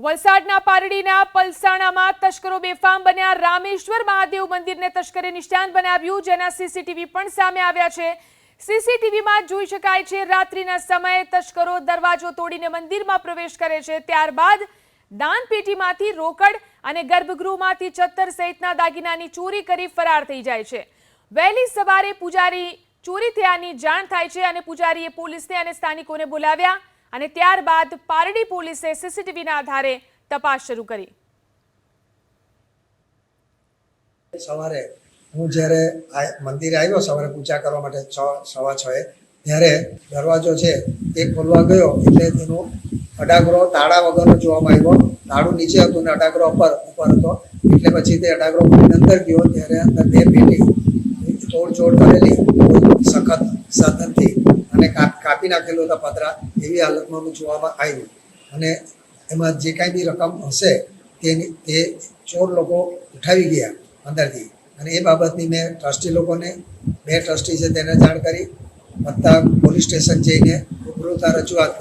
વલસાડના પારડીના પલસાણામાં તસ્કરો બેફામ બન્યા. રામેશ્વર મહાદેવ મંદિરને તસ્કરે નિશાન બનાવ્યું, જેના સીસીટીવી પણ સામે આવ્યા છે. સીસીટીવીમાં જોઈ શકાય છે, રાત્રિના સમયે તસ્કરો દરવાજો તોડીને મંદિરમાં પ્રવેશ કરે છે. ત્યારબાદ દાનપેટીમાંથી રોકડ અને ગર્ભગૃહમાંથી ચત્તર સહિતના દાગીનાની ચોરી કરી ફરાર થઈ જાય છે. વહેલી સવારે પૂજારી ચોરી થયાની જાણ થાય છે અને પૂજારીએ પોલીસને અને સ્થાનિકોને બોલાવ્યા. અને ત્યારબાદ પારડી પોલીસે સીસીટીવીના આધારે તપાસ શરૂ કરી. સવારે હું જ્યારે મંદિરે આવ્યો, સવારે પૂજા કરવા માટે છ, સવા એ, ત્યારે દરવાજો છે એ ખોલવા ગયો એટલે તેનો અડાગરો તાળા વગરનો જોવામાં આવ્યો. તાળું નીચે હતું ને અડાગરો ઉપર ઉપર હતો. એટલે પછી તે અડાગરો અંદર ગયો. ત્યારે અંદર બે પેટી, તોડજોડ કરેલી સખત સાધનથી કાપ- નાખેલો હતા પતરા એવી હાલતમાં જોવામાં આવ્યું. અને એમાં જે કાંઈ બી રકમ હશે તેની તે ચોર લોકો ઉઠાવી ગયા અંદરથી. અને એ બાબતની મેં ટ્રસ્ટી લોકોને બે ટ્રસ્ટી છે, તેને જાણ કરી. વત્તા પોલીસ સ્ટેશન જઈને રૂબરૂતા રજૂઆત